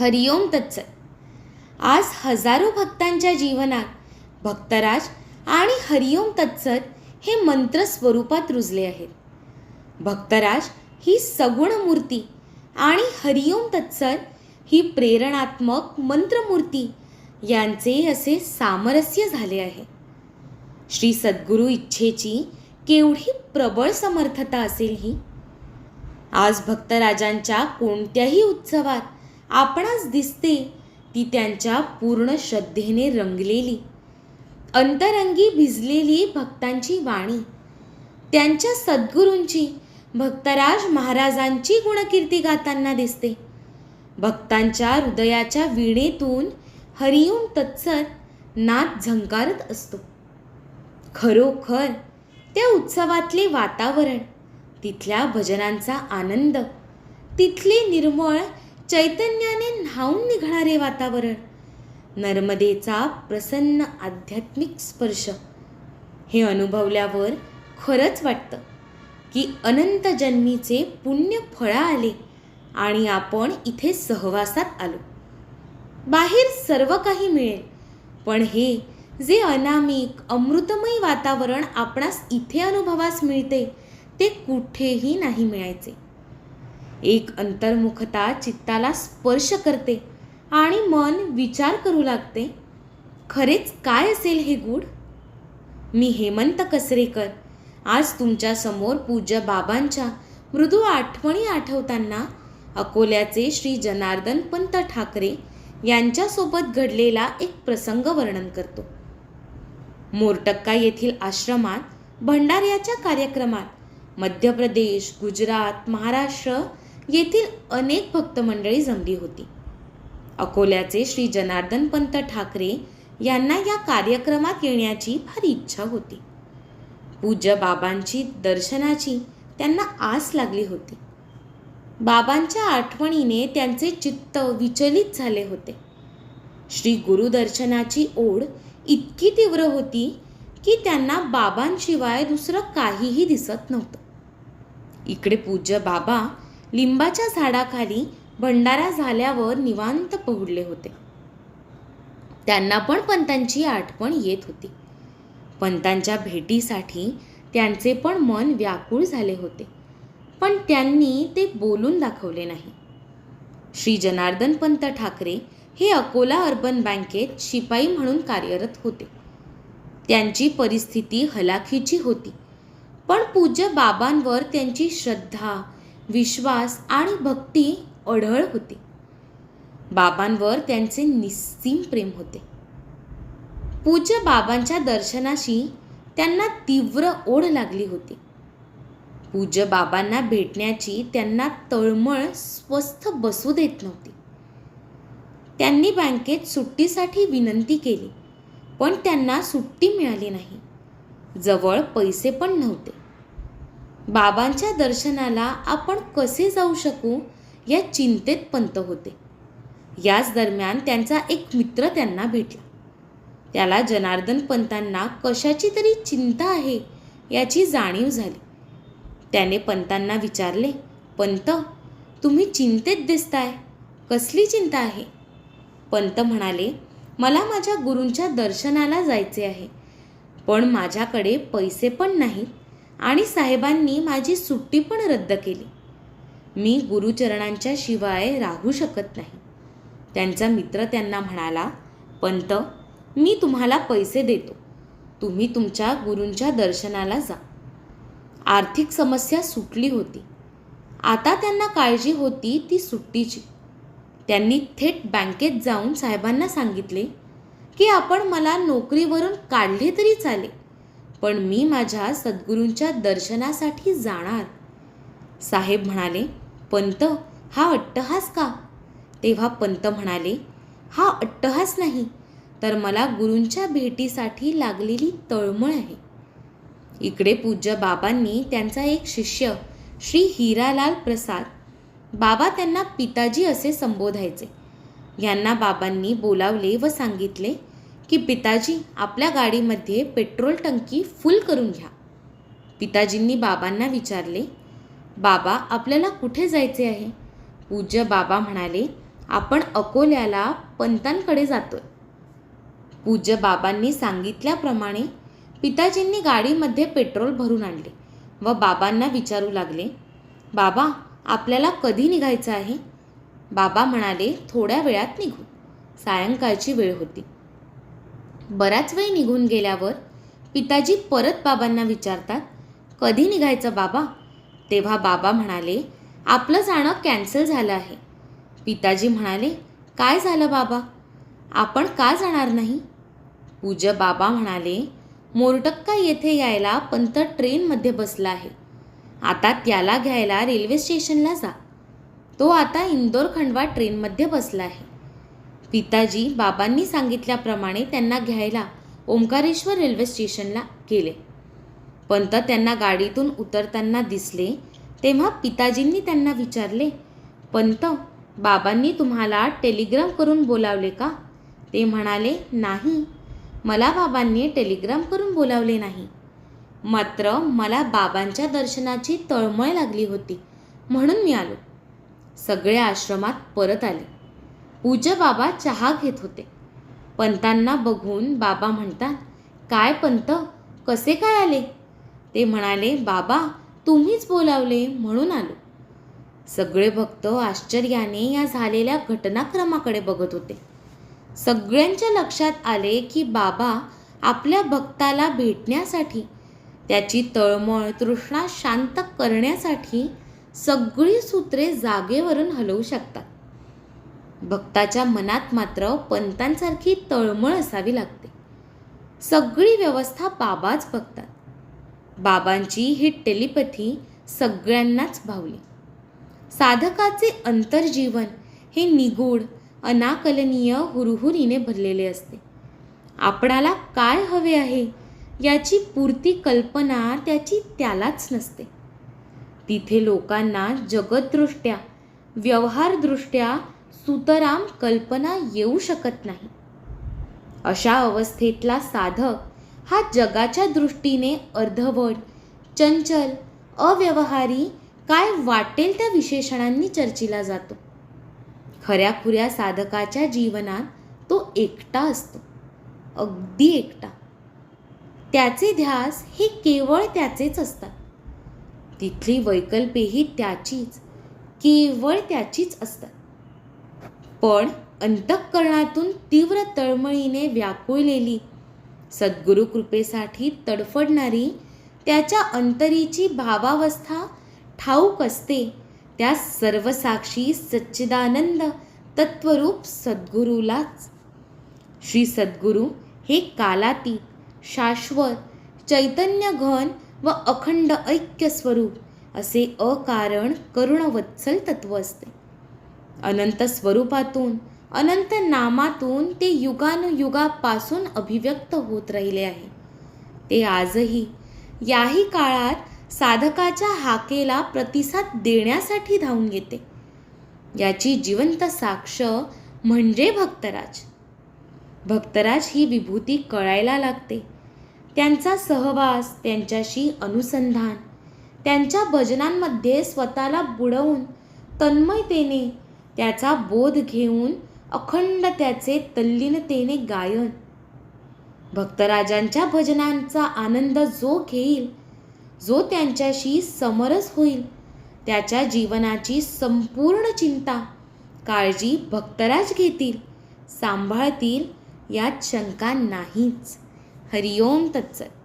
हरिओम तत्सत. आज हजारो भक्तांच्या जीवनात भक्तराज आणि हरिओम तत्सत हे मंत्र स्वरूपात रुजले आहेत. भक्तराज ही सगुण मूर्ती आणि हरिओम तत्सत ही प्रेरणात्मक मंत्रमूर्ती यांचे असे सामरस्य झाले आहे. श्री सद्गुरू इच्छेची केवढी प्रबळ समर्थता असेल ही? आज भक्तराजांच्या कोणत्याही उत्सवात आपणास दिसते ती त्यांच्या पूर्ण श्रद्धेने रंगलेली. अंतरंगी भिजलेली भक्तांची वाणी. त्यांच्या सद्गुरूंची भक्तराज महाराजांची गुणकीर्ती गाताना दिसते. भक्तांच्या हृदयाच्या वीणेतून हरिओम तत्सर नाद झंकारत असतो. खरोखर त्या उत्सवातले वातावरण तिथल्या भजनांचा आनंद तिथले निर्मळ चैतन्याने न्हावून निघणारे वातावरण. नर्मदेचा प्रसन्न आध्यात्मिक स्पर्श. हे अनुभवल्यावर खरंच वाटतं की अनंत जन्मीचे पुण्य फळा आले आणि आपण इथे सहवासात आलो. बाहेर सर्व काही मिळेल पण हे जे अनामिक अमृतमय वातावरण आपणास इथे अनुभवास मिळते ते कुठेही नाही मिळायचे. एक अंतर्मुखता चित्ताला स्पर्श करते आणि मन विचार करू लागते खरेच काय असेल हे गूढ? मी हेमंत कसरेकर. आज तुमच्यासमोर पूज्य बाबांच्या मृदू आठवणी आठवताना अकोल्याचे श्री जनार्दन पंत ठाकरे यांच्यासोबत घडलेला एक प्रसंग वर्णन करतो. मोरटक्का येथील आश्रमात भंडाऱ्याच्या कार्यक्रमात मध्य प्रदेश गुजरात महाराष्ट्र येथील अनेक भक्तमंडळी जमली होती. अकोल्याचे श्री जनार्दन पंत ठाकरे यांना या कार्यक्रमात येण्याची फार इच्छा होती. पूज्य बाबांची दर्शनाची त्यांना आस लागली होती. बाबांच्या आठवणीने त्यांचे चित्त विचलित झाले होते. श्री गुरुदर्शनाची ओढ इतकी तीव्र होती की त्यांना बाबांशिवाय दुसरं काहीही दिसत नव्हतं. इकडे पूज्य बाबा लिंबाच्या झाडाखाली भंडारा झाल्यावर निवांत पहुडले होते. त्यांना पण पंतांची आठवण येत होती. पंतांच्या भेटीसाठी त्यांचे पण मन व्याकुळ झाले होते. पण त्यांनी ते बोलून दाखवले नाही. श्री जनार्दन पंत ठाकरे हे अकोला अर्बन बँकेत शिपाई म्हणून कार्यरत होते. त्यांची परिस्थिती हलाखीची होती. पण पूज्य बाबांवर त्यांची श्रद्धा विश्वास आणि भक्ती अढळ होती. बाबांवर त्यांचे निस्सीम प्रेम होते. पूज्य बाबांच्या दर्शनाशी त्यांना तीव्र ओढ लागली होती. पूज्य बाबांना भेटण्याची त्यांना तळमळ स्वस्थ बसू देत नव्हती. त्यांनी बँकेत सुट्टीसाठी विनंती केली पण त्यांना सुट्टी मिळाली नाही. जवळ पैसे पण नव्हते. बाबांच्या दर्शनाला आपण कसे जाऊ शकू या चिंतेत पंत होते. याच दरम्यान त्यांचा एक मित्र त्यांना भेटला. त्याला जनार्दन पंतांना कशाची तरी चिंता आहे याची जाणीव झाली. त्याने पंतांना विचारले पंत तुम्ही चिंतेत दिसताय. कसली चिंता आहे? पंत म्हणाले मला माझ्या गुरूंच्या दर्शनाला जायचे आहे पण माझ्याकडे पैसे पण नाहीत. आणि साहेबांनी माझी सुट्टी पण रद्द केली. मी गुरुचरणांच्या शिवाय राहू शकत नाही. त्यांचा मित्र त्यांना म्हणाला पंत मी तुम्हाला पैसे देतो. तुम्ही तुमच्या गुरूंच्या दर्शनाला जा. आर्थिक समस्या सुटली होती. आता त्यांना काळजी होती ती सुट्टीची. त्यांनी थेट बँकेत जाऊन साहेबांना सांगितले की आपण मला नोकरीवरून काढले तरी चालेल. पण मी माझ्या सद्गुरूंच्या दर्शनासाठी जाणार. साहेब म्हणाले पंत हा अट्टहास का? तेव्हा पंत म्हणाले हा अट्टहास नाही तर मला गुरूंच्या भेटीसाठी लागलेली तळमळ आहे. इकडे पूज्य बाबांनी त्यांचा एक शिष्य श्री हिरालाल प्रसाद बाबा त्यांना पिताजी असे संबोधायचे. यांना बाबांनी बोलावले व सांगितले की पिताजी आपल्या गाडीमध्ये पेट्रोल टंकी फुल करून घ्या. पिताजींनी बाबांना विचारले बाबा आपल्याला कुठे जायचे आहे? पूज्य बाबा म्हणाले आपण अकोल्याला पंतांकडे जातोय. पूज्य बाबांनी सांगितल्याप्रमाणे पिताजींनी गाडीमध्ये पेट्रोल भरून आणले व बाबांना विचारू लागले बाबा आपल्याला कधी निघायचं आहे? बाबा म्हणाले थोड्या वेळात निघू. सायंकाळची वेळ होती. बराच वेळ निघून गेल्यावर पिताजी परत बाबांना विचारतात कधी निघायचं बाबा? तेव्हा बाबा म्हणाले आपलं जाणं कॅन्सल झालं आहे. पिताजी म्हणाले काय झालं बाबा? आपण का जाणार नाही? पूज्य बाबा म्हणाले मोरटक्का येथे यायला पंत ट्रेनमध्ये बसला आहे. आता त्याला घ्यायला रेल्वे स्टेशनला जा. तो आता इंदोर खंडवा ट्रेनमध्ये बसला आहे. पिताजी बाबांनी सांगितल्याप्रमाणे त्यांना घ्यायला ओंकारेश्वर रेल्वे स्टेशनला गेले. पंत त्यांना गाडीतून उतरताना दिसले तेव्हा पिताजींनी त्यांना विचारले पंत बाबांनी तुम्हाला टेलिग्राम करून बोलावले का? ते म्हणाले नाही मला बाबांनी टेलिग्राम करून बोलावले नाही. मात्र मला बाबांच्या दर्शनाची तळमळ लागली होती म्हणून मी आलो. सगळे आश्रमात परत आले. पूज्य बाबा चहा घेत होते. पंतांना बघून बाबा म्हणतात काय पंत? कसे काय आले? ते म्हणाले बाबा तुम्हीच बोलावले म्हणून आलो. सगळे भक्त आश्चर्याने या झालेल्या घटनाक्रमाकडे बघत होते. सगळ्यांच्या लक्षात आले की बाबा आपल्या भक्ताला भेटण्यासाठी त्याची तळमळ तृष्णा शांत करण्यासाठी सगळी सूत्रे जागेवरून हलवू शकतात. भक्ताच्या मनात मात्र पंतांसारखी तळमळ असावी लागते. सगळी व्यवस्था बाबाच बघतात. बाबांची ही टेलिपथी सगळ्यांनाच भावली. साधकाचे अंतर्जीवन हे निगूढ अनाकलनीय हुरहुरीने भरलेले असते. आपणाला काय हवे आहे याची पूर्ती कल्पना त्याची त्यालाच नसते. तिथे लोकांना जगददृष्ट्या व्यवहारदृष्ट्या सुतराम कल्पना येऊ शकत नाही. अशा अवस्थेतला साधक हा जगाच्या दृष्टीने अर्धवट चंचल अव्यवहारी काय वाटेल त्या विशेषणांनी चर्चिला जातो. खऱ्याखुऱ्या साधकाच्या जीवनात तो एकटा असतो. अगदी एकटा. त्याचे ध्यास हे केवळ त्याचेच असतात. तिथली वैकल्पेही त्याचीच केवळ त्याचीच असतात. पण अंतःकरणातून तीव्र तळमळीने व्याकुळलेली सद्गुरु कृपेसाठी तडफडणारी त्याच्या अंतरीची भावावस्था ठाऊक असते त्या सर्वसाक्षी सच्चिदानंद तत्वरूप सद्गुरूलाच. श्री सद्गुरू हे कालातीत शाश्वत चैतन्य घन व अखंड ऐक्य स्वरूप असे अकारण करुणवत्सल तत्व असते. अनंत स्वरूपातून अनंत नामातून ते युगानुयुगापासून अभिव्यक्त होत राहिले आहे. ते आजही याही काळात साधकाच्या हाकेला प्रतिसाद देण्यासाठी धावून येते. याची जिवंत साक्ष म्हणजे भक्तराज. भक्तराज ही विभूती कळायला लागते. त्यांचा सहवास त्यांच्याशी अनुसंधान त्यांच्या भजनांमध्ये स्वतःला बुडवून तन्मयतेने त्याचा बोध घेऊन अखंड त्याचे तल्लीनतेने गायन. भक्तराजांच्या भजनांचा आनंद जो घेईल जो त्यांच्याशी समरस होईल त्याच्या जीवनाची संपूर्ण चिंता काळजी भक्तराज घेतील सांभाळतील यात शंका नाहीच. हरिओम तत्सत.